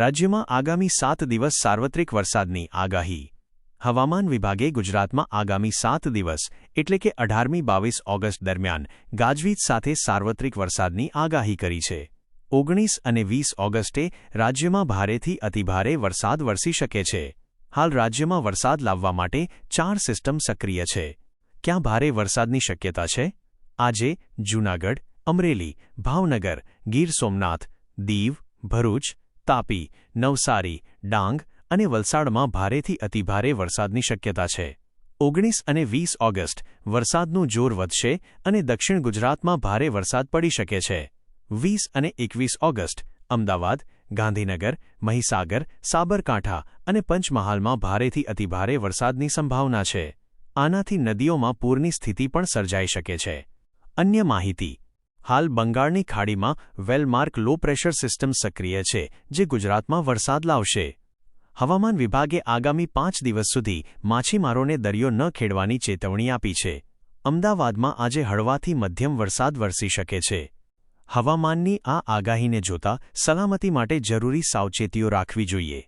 રાજ્યમાં આગામી સાત દિવસ સાર્વત્રિક વરસાદની આગાહી. હવામાન વિભાગે ગુજરાતમાં આગામી સાત દિવસ, એટલે કે અઢારમી બાવીસ ઓગસ્ટ દરમિયાન, ગાજવીજ સાથે સાર્વત્રિક વરસાદની આગાહી કરી છે. ઓગણીસ અને વીસ ઓગસ્ટે રાજ્યમાં ભારેથી અતિભારે વરસાદ વરસી શકે છે. હાલ રાજ્યમાં વરસાદ લાવવા માટે ચાર સિસ્ટમ સક્રિય છે. ક્યાં ભારે વરસાદની શક્યતા છે? આજે જૂનાગઢ, અમરેલી, ભાવનગર, ગીર સોમનાથ, દીવ, ભરૂચ તાપી, નવસારી, ડાંગ અને વલસાડમાં ભારેથી અતિભારે વરસાદની શક્યતા છે. ઓગણીસ અને વીસ ઓગસ્ટ વરસાદનું જોર વધશે અને દક્ષિણ ગુજરાતમાં ભારે વરસાદ પડી શકે છે. વીસ અને એકવીસ ઓગસ્ટ અમદાવાદ, ગાંધીનગર, મહીસાગર, સાબરકાંઠા અને પંચમહાલમાં ભારેથી અતિભારે વરસાદની સંભાવના છે. આનાથી નદીઓમાં પૂરની સ્થિતિ પણ સર્જાઈ શકે છે. અન્ય માહિતી. હાલ બંગાળની ખાડીમાં વેલમાર્ક લો પ્રેશર સિસ્ટમ સક્રિય છે, જે ગુજરાતમાં વરસાદ લાવશે. હવામાન વિભાગે આગામી પાંચ દિવસ સુધી માછીમારોને દરિયો ન ખેડવાની ચેતવણી આપી છે. અમદાવાદમાં આજે હળવાથી મધ્યમ વરસાદ વરસી શકે છે. હવામાનની આ આગાહીને જોતા સલામતી માટે જરૂરી સાવચેતીઓ રાખવી જોઈએ.